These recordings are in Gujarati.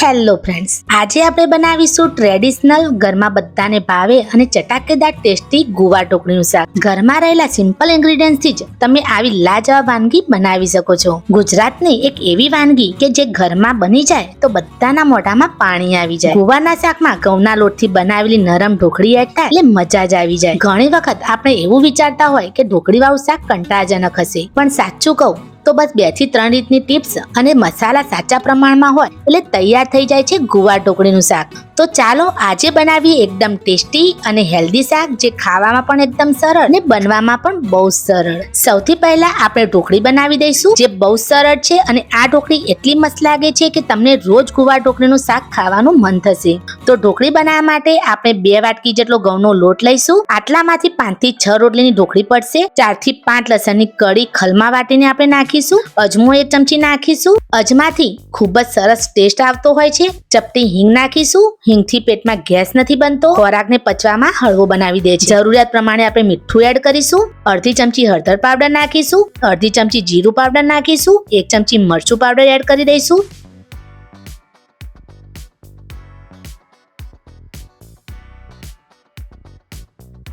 હેલો ફ્રેન્ડ્સ, આજે આપણે બનાવીશું ટ્રેડિશનલ ઘરમાં બધાને ભાવે અને ચટાકેદાર ટેસ્ટી ગુવા ઢોકળીનું શાક. ઘરમાં રહેલા સિમ્પલ ઇન્ગ્રીડિયન્ટથી જ તમે આવી લાજવાબ વાનગી બનાવી શકો છો. ગુજરાતની એક એવી વાનગી કે જે ઘરમાં બની જાય તો બધાના મોઢામાં પાણી આવી જાય. ગુવાના શાકમાં ઘઉંના લોટથી બનાવેલી નરમ ઢોકળી એડ એટલે મજા જ આવી જાય. ઘણી વખત આપણે એવું વિચારતા હોય કે ઢોકળીવાળું શાક કંટાળાજનક હશે, પણ સાચું કહું તો બસ બેથી ત્રણ રીતની ટિપ્સ અને મસાલા સાચા પ્રમાણમાં હોય એટલે તૈયાર થઈ જાય છે ગુવાર ઢોકળીનું શાક. તો ચાલો આજે બનાવીએ એકદમ ટેસ્ટી અને હેલ્ધી શાક જે ખાવામાં પણ એકદમ સરળ અને બનવામાં પણ બહુ સરળ. સૌથી પહેલા આપણે ઢોકળી બનાવી દઈશું, જે બહુ સરળ છે અને આ ઢોકળી એટલી મસ્ત લાગે છે કે તમને રોજ ગુવાર ઢોકળીનું શાક ખાવાનું મન થશે. તો ઢોકળી બનાવવા માટે આપણે બે વાટકી જેટલો ઘઉંનો લોટ લઈશું. આટલામાંથી પાંચથી છ રોટલીની ઢોકળી પડશે. ચારથી પાંચ લસણની કડી ખલમાં વાટીને આપણે નાખીશું. અજમો એક ચમચી નાખીશું. અજમાથી ખૂબ જ સરસ ટેસ્ટ આવતો હોય છે. ચપટી હિંગ નાખીશું. હિંગથી પેટમાં ગેસ નથી બનતો, ખોરાકને પચવામાં હળવો બનાવી દે છે. જરૂરિયાત પ્રમાણે આપણે મીઠું એડ કરીશું, અડધી ચમચી હળદર પાવડર નાખીશું, અડધી ચમચી જીરું પાવડર નાખીશું, એક ચમચી મરચું પાવડર એડ કરી દઈશું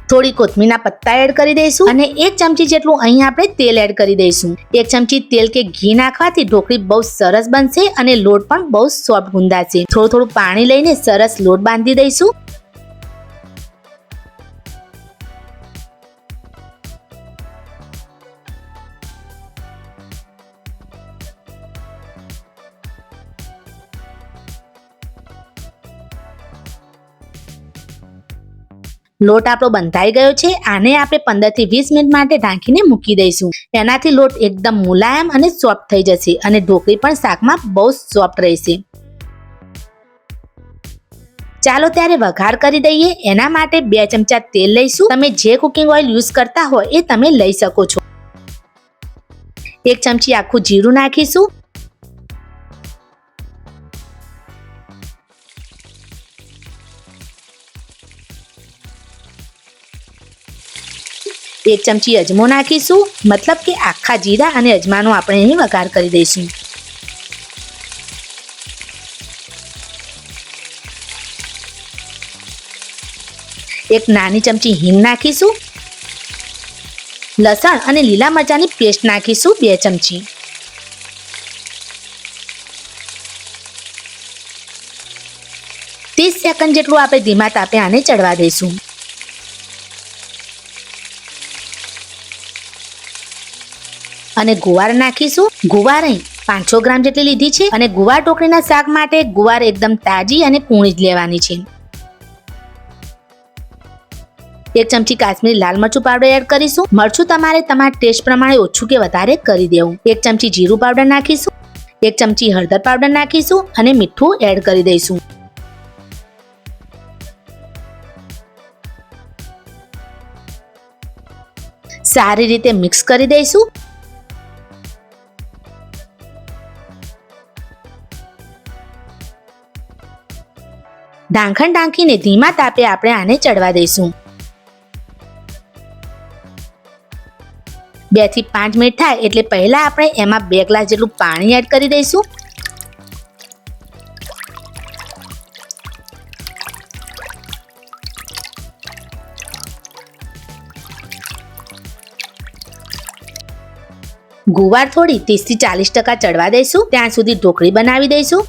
થોડી કોથમીરના પત્તા એડ કરી દઈશું અને એક ચમચી જેટલું અહીં આપણે તેલ એડ કરી દઈશું. એક ચમચી તેલ કે ઘી નાખવાથી ઢોકળી બહુ સરસ બનશે અને લોટ પણ બહુ સોફ્ટ ગુંદાશે. થોડું થોડું પાણી લઈને સરસ લોટ બાંધી દઈશું. લોટ આપણો બંધાઈ ગયો છે, આને આપણે પંદરથી વીસ મિનિટ માટે ઢાંકીને મૂકી દઈશું. એનાથી લોટ એકદમ મુલાયમ અને સોફ્ટ થઈ જશે અને ઢોકળી પણ શાકમાં બહુ સોફ્ટ રહેશે. ચાલો ત્યારે વઘાર કરી દઈએ. એના માટે બે ચમચા તેલ લઈશું. તમે જે કુકિંગ ઓઇલ યુઝ કરતા હોય એ તમે લઈ શકો છો. એક ચમચી આખું જીરું નાખીશું. એક ચમચી અજમો નાખીશું. મતલબ કે આખા જીરા અને અજમાનો આપણે અહીં વઘાર કરી દઈશું. એક નાની ચમચી હિંગ નાખીશું. લસણ અને લીલા મરચાની પેસ્ટ નાખીશું બે ચમચી. ત્રીસ સેકન્ડ જેટલું આપણે ધીમા તાપે આને ચડવા દઈશું. અને ગુવાર નાખીશું. ગુવાર અહીં પાંચસો ગ્રામ જેટલી લીધી છે અને ગુવાર ટોકરીના શાક માટે ગુવાર એકદમ તાજી અને કૂણી જ લેવાની છે. એક ચમચી કાશ્મીરી લાલ મરચું પાવડર એડ કરીશું. મરચું તમારે તમારા ટેસ્ટ પ્રમાણે ઓછું કે વધારે કરી દેવું. એક ચમચી જીરું પાવડર નાખીશું. એક ચમચી હળદર પાવડર નાખીશું અને મીઠું એડ કરી દઈશું. સારી રીતે મિક્સ કરી દઈશું. ઢાંખણ ઢાંકીને ધીમા તાપે આપણે આને ચડવા દઈશું. બેથી પાંચ મિનિટ થાય એટલે પહેલા આપણે એમાં બે ગ્લાસ જેટલું પાણી એડ કરી દઈશું. ગુવાર થોડી ત્રીસથી ચાલીસ ટકા ચડવા દઈશું. ત્યાં સુધી ઢોકળી બનાવી દઈશું.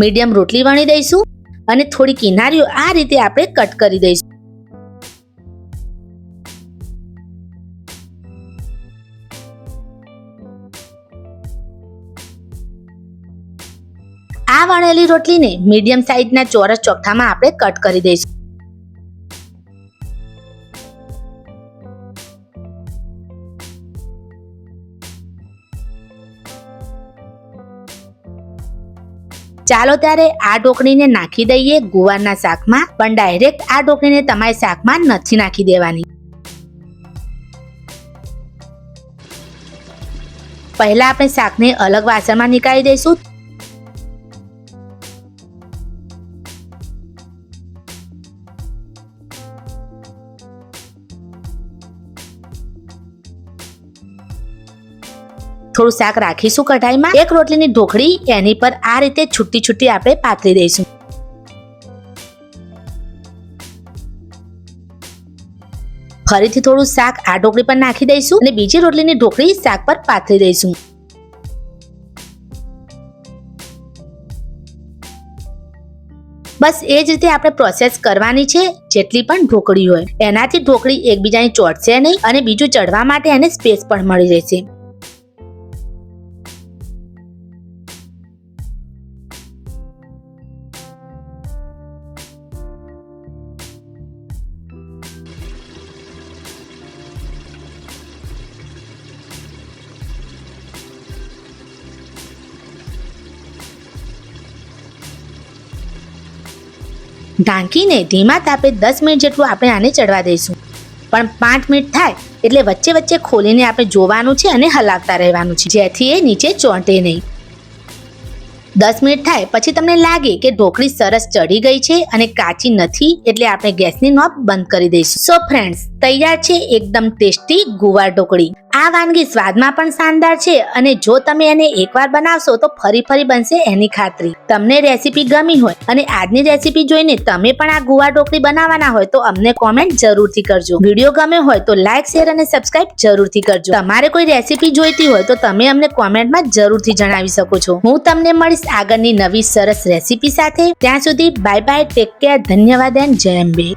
મીડિયમ રોટલી વણી દઈશું અને થોડી કિનારીઓ આ રીતે આપણે કટ કરી દઈશું. આ વણેલી રોટલીને મીડિયમ સાઈઝના ચોરસ ચોકઠામાં આપણે કટ કરી દઈશું. ચાલો ત્યારે આ ઢોકળીને નાખી દઈએ ગુવારના શાકમાં. પણ ડાયરેક્ટ આ ઢોકળીને તમારી શાકમાં નથી નાખી દેવાની. પહેલા આપણે શાકને અલગ વાસણમાં નીકાળી દઈશું. થોડું શાક રાખીશું કઢાઈમાં. એક રોટલીની ઢોકળી એની પર આ રીતે છૂટી છૂટી આપણે પાથરી દઈશું. ફરીથી થોડું શાક આ ઢોકળી પર નાખી દઈશું અને બીજી રોટલીની ઢોકળી શાક પર પાથરી દઈશું. બસ એ જ રીતે આપણે પ્રોસેસ કરવાની છે, જેટલી પણ ઢોકળી હોય. એનાથી ઢોકળી એકબીજાની ચોટશે નહીં અને બીજું ચડવા માટે એને સ્પેસ પણ મળી રહેશે. ઢાંકીને ધીમા તાપે દસ મિનિટ જેટલું આપણે આને ચડવા દઈશું. પણ પાંચ મિનિટ થાય એટલે વચ્ચે વચ્ચે ખોલીને આપણે જોવાનું છે અને હલાવતા રહેવાનું છે. જેથી એ નીચે ચોંટે નહીં. દસ મિનિટ થાય પછી તમને લાગે કે ઢોકળી સરસ ચડી ગઈ છે અને કાચી નથી એટલે આપણે ગેસની નોબ બંધ કરી દઈશું. સો ફ્રેન્ડ્સ તૈયાર છે એકદમ ટેસ્ટી ગુવાર ઢોકળી. આ વાનગી સ્વાદમાં પણ શાનદાર છે અને જો તમે એને એકવાર બનાવશો તો ફરી ફરી બનશે એની ખાતરી. તમને રેસીપી ગમી હોય અને આજની રેસીપી જોઈને તમે પણ આ ગુવા ઢોકળી બનાવવાના હોય તો અમને કોમેન્ટ જરૂરથી કરજો. વીડિયો ગમે હોય તો લાઇક શેર અને સબસ્ક્રાઇબ જરૂરથી કરજો. તમારે કોઈ રેસીપી જોઈતી હોય તો તમે અમને કોમેન્ટમાં જરૂરથી જણાવી શકો છો. હું તમને મળીશ આગળની નવી સરસ રેસીપી સાથે. ત્યાં સુધી બાય બાય ટેક કેર ધન્યવાદ એન્ડ જય અંબે.